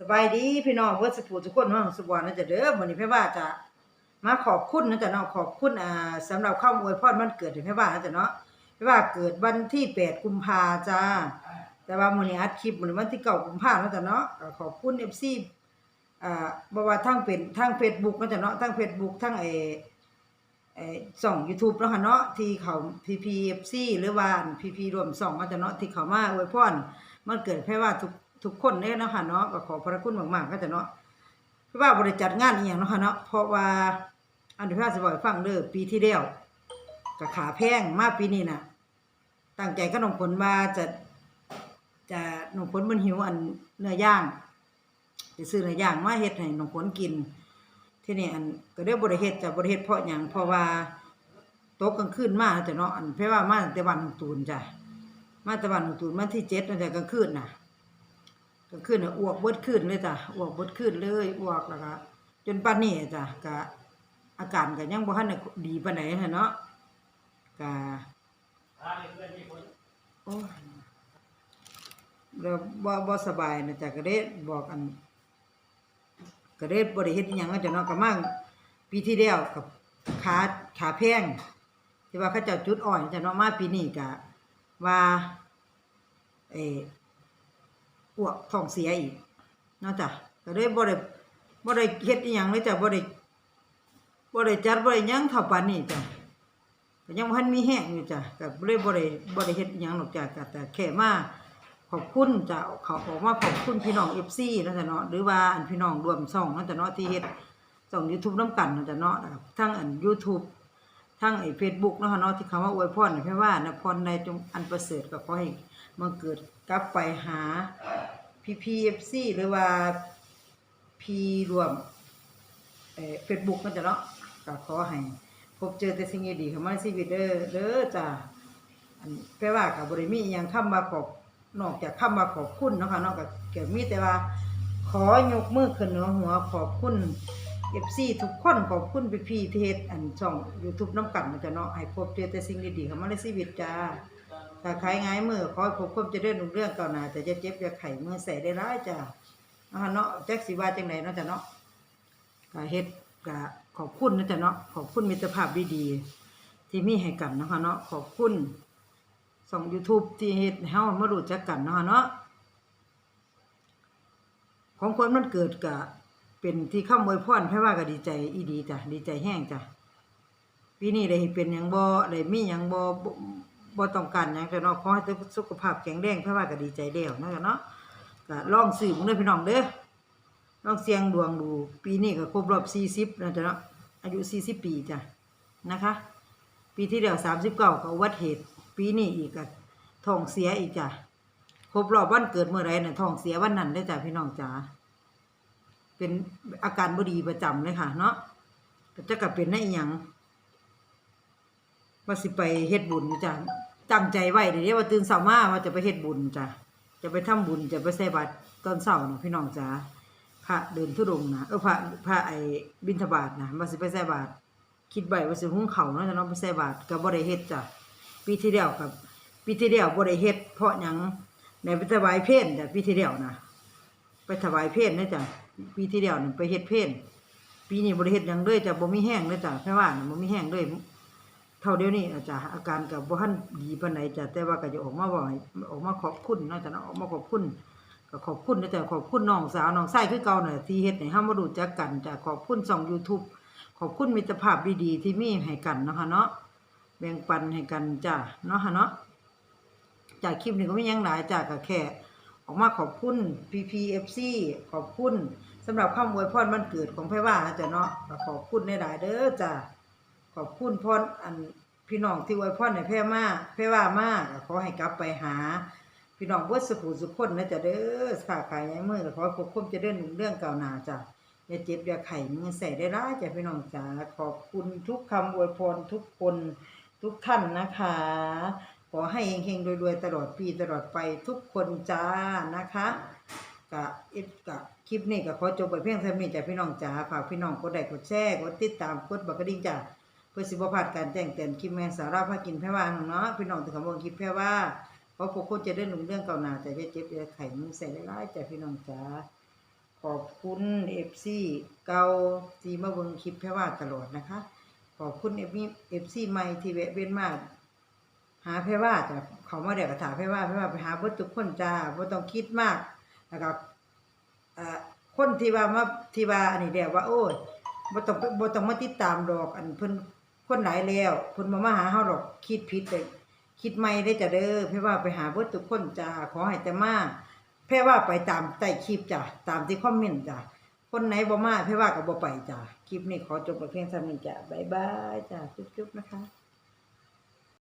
สบายดีพี่น้องเพื่อนสปูทุกคนเนาะสุบวันนะจ๊ะเด้อวันนี้พี่ว่าจะมาขอบคุณนะจ๊ะเนาะขอบคุณอ่าสำหรับข้าวอวยพรวันเกิดให้พี่ว่านะจ๊ะเนาะพี่ว่าเกิดวันที่8กุมภาจ้าแต่ว่ามื้อนี้อัดคลิปมื้อวันที่9กุมภาพันธ์นะจ๊ะเนาะก็ขอบคุณ FC อ่าบ่ว่าทั้งเป็นทั้ง Facebook นะจ๊ะเนาะทั้ง Facebook ทั้งไอ้ไอ้ช่อง YouTube เนาะค่ะเนาะที่เขา PPFC หรือว่า PP รวมช่องนะจ๊ะเนาะที่เขามาอวยพรมันเกิดให้ว่าทุก ทุกคนเด้เนาะค่ะเนาะก็ขอพระคุณมากๆก็จะเนาะพี่ว่าบริจัดงานอีหยังเนาะค่ะเนาะเพราะว่าอันที่พี่ว่าสิบอกให้ฟังเด้อปีที่แล้วก็ขาแพงมาปีนี้น่ะตั้งใจก็นองผลว่าจะจะนองผลมันหิวอันเนื้อย่างจะซื้อเนื้อย่างมาเฮ็ดให้น้องผลกิน ที่นี่อันก็ได้บริเฮ็ดจะบริเฮ็ดเพราะหยังเพราะว่าโตกกลางคืนมาแต่เนาะอันเพี่ว่ามาตั้งแต่วันของตูนจ้ะมาแต่วันของตูนมาที่เจ็ดตั้งแต่กลางคืนน่ะ ก็ขึ้นน่ะอ้วกเบิดขึ้นเลยจ้ะอ้วกเบิดขึ้นเลยอ้วกแล้วก็จนปานนี้จ้ะก็อาการก็ยังบ่ทันได้ดีปานใดหันเนาะก็โอ้แล้วบ่บ่สบายนะจ้ะก็ได้บอกอันก็ได้บ่ได้เฮ็ดอิหยังนะจ้ะเนาะก็มาปีที่แล้วกับขาขาแพงที่ว่าเขาเจ้าจุดอ่อนจ้ะเนาะมาปีนี้ก็ว่าเอ อ้วกท้องเสียอีกเนาะจ้ะก็เลยบ่ได้บ่ได้เฮ็ดอีหยังเลยจ้ะบ่ได้บ่ได้จัดบ่ได้หยังเท่าปานนี้จ้ะก็ยังบ่ทันมีแห้งอยู่จ้ะก็เลยบ่ได้บ่ได้เฮ็ดอีหยังหรอกจ้ะก็แต่แค่มาขอบคุณจ้ะเขาออกมาขอบคุณพี่น้อง FC นะจ้ะเนาะหรือว่าอันพี่น้องรวมช่องนะจ้ะเนาะที่เฮ็ดช่อง YouTube นํกันนะจ้ะเนาะทั้งอัน YouTube ทั้งไอ้ Facebook เนาะค่ะเนาะที่เขามาอวยพรให้พี่ว่านะพรในจงอันประเสริฐก็ขอให้ มันเกิดกลับไปหา PPFC หรือว่า P รวมเอ่อ Facebook นั่นจ้ะเนาะก็ขอให้พบเจอแต่สิ่งดีๆเข้ามาในชีวิตเด้อเด้อจ้ะอันแปลว่าก็บ่ได้มีอิหยังคำว่าขอบนอกจากคำว่าขอบคุณนะค่ะเนาะก็ก็มีแต่ว่า ขอยกมือขึ้นเหนือหัวขอบคุณ FC ทุกคนขอบคุณพี่ๆที่เฮ็ดอันช่อง YouTube น้ำกันนะจ้ะเนาะให้พบเจอแต่สิ่งดีๆเข้ามาในชีวิตจ้า ถ้าขายง่ายมือขอให้พบความเจะเดินรุ่งเรื่องก่อนหน้าแต่จะเจ็บจะไข้มือใส่ได้ร้ายจ้ะเอาเนาะแจ็คสิว่าจังไดเนาะจ้ะเนาะก็เฮ็ดก็ขอบคุณนะจ้ะเนาะขอบคุณมิตรภาพดีๆที่มีให้กันนาะคะเนาะขอบคุณส่อง YouTube ที่เฮ็ดเฮามารู้จักกันนาะคะเนาะของคนมันเกิดก็เป็นที่คำอวยพรให้ว่าก็ดีใจอีดีจ้ะดีใจแห้งจ้ะปีนี้ได้เป็นหยังบ่ได้มีหยังบ่บ่ บ่ต้องการหยังแต่เนาะขอให้สุขภาพแข็งแรงเพราะว่าก็ดีใจแล้วนะเนาะก็ลองซื้อมึงเด้อพี่น้องเด้อลองเสี่ยงดวงดู ปีนี้ก็ครบรอบ40นะจ๊ะเนาะอายุ 40 ปีจ้ะนะคะ ปีที่แล้ว39ก็อุบัติเหตุ ปีนี้อีกก็ท้องเสียอีกจ้ะครบรอบวันเกิดเมื่อไรน่ะท้องเสียวันนั้นเด้อจ้ะพี่น้องจ๋าเป็นอาการบ่ดีประจำเลยค่ะ เนาะก็จะกลับเป็นได้อีหยัง ว่าสิไปเฮ็ดบุญจ้ะตั้งใจไว้เดี๋ยวว่าตื่นเช้ามาว่าจะไปเฮ็ดบุญจ้ะจะไปทำบุญจะไปใส่บาตรตอนเช้านะพี่น้องจ๋าพระเดินธุดงนะเออพระพระไอ้บิณฑบาตนะว่าสิไปใส่บาตรคิดไว้ว่าสิหุ้งเขาเนาะจะเนาะไปใส่บาตรก็บ่ได้เฮ็ดจ้ะปีที่แล้วกับปีที่แล้วบ่ได้เฮ็ดเพราะหยังในไปถวายเพลจ้ะปีที่แล้วนะไปถวายเพลนะจ้ะปีที่แล้วนี่ไปเฮ็ดเพลปีนี้บ่ได้เฮ็ดหยังเลยจ้ะบ่มีแห้งเลยจ้ะแค่ว่าน่ะบ่มีแห้งเลย เท่าเดียวนี้อาจารย์อาการกับบ่ทันดีปานใดจ้ะแต่ว่าก็จะออกมาบ่อกให้ออกมาขอบคุณเนาะจ้ะเนาะออกมาขอบคุณก็ขอบคุณนะจ้ะขอบคุณน้องสาวน้องชายคือเก่าน่ะที่เฮ็ดให้เฮามารู้จักกันจ้ะขอบคุณช่อง YouTube ขอบคุณมิตรภาพดีๆที่มีให้กันเนาะค่ะเนาะแบ่งปันให้กันจ้ะเนาะค่ะเนาะจากคลิปนี้ก็ไม่ยังหลายจ้ะก็แค่ออกมาขอบคุณ PPFC ขอบคุณสำหรับคำอวยพรวันเกิดของไผว่าจ้ะเนาะขอบคุณหลายเด้อจ้ะ ขอบคุณพ่ออันพี่น้องที่ไว้พ่อในแพร่มาแพร่ว่ามาก็ขอให้กลับไปหา พี่น้องเบิดสุขสุขคนนะจ๊ะเด้อค้าขายในมือก็ขอควบคุมจะเดินเรื่องเก่าหนาจ้ะอย่าเจ็บอย่าไข้มือใส่ได้ร้ายจ้ะพี่น้องจ๋าขอบคุณทุกคำอวยพรทุกคนทุกท่านนะคะ ขอให้เฮงๆรวยๆตลอดปีตลอดไปทุกคนจ้านะคะกะอิดกะคลิปนี้ก็ขอจบไปเพียงเท่านี้จ้ะพี่น้องจ๋าฝากพี่น้องกดไลค์กดแชร์กดติดตามกดบักกระดิ่งจ้ะ พื่อสิบพลาดการแจ้งเตือนคลิปแม่สาระพากินแพร่ว่าเนาะพี่น้องถึงคำว่าคลิปแพร่ว่าเพราะพวกคนจะได้หนุ่มเรื่องเก่าหนาแต่จะเจ็บจะไข่มือใส่ได้ร้ายแต่พี่น้องจ๋าขอบคุณ FC เก่าที่มาเบิ่งคลิปแพรว่าตลอดนะคะ ขอบคุณ FC ใหม่ที่แวเวียนมาหาแพรว่าจ้ะเขามาได้กระถามแพรว่าแพรว่าไปหาเบิดทุกคนจ้าบ่ต้องคิดมากแล้วก็เอ่อคนที่ว่ามาที่ว่าอันนี้แล้วว่าโอ้ยบ่ต้องบ่ต้องมาติดตามดอกอันเพิ่น คนหลายแล้วคนบ่มาหาเฮาหรอกคิดผิดเลยคิดไม่ได้จะเด้อแพ่ว่าไปหาเบิดทุกคนจ้าขอให้แต่มาแพ่ว่าไปตามใต้คลิปจ้ะตามที่คอมเมนต์จ้ะคนไหนบ่มาแพ่ว่าก็บ่ไปจ้ะคลิปนี้ขอจบไปเพียงเท่านี้จ้ะบ๊ายบายจ้ะจุ๊บๆนะคะ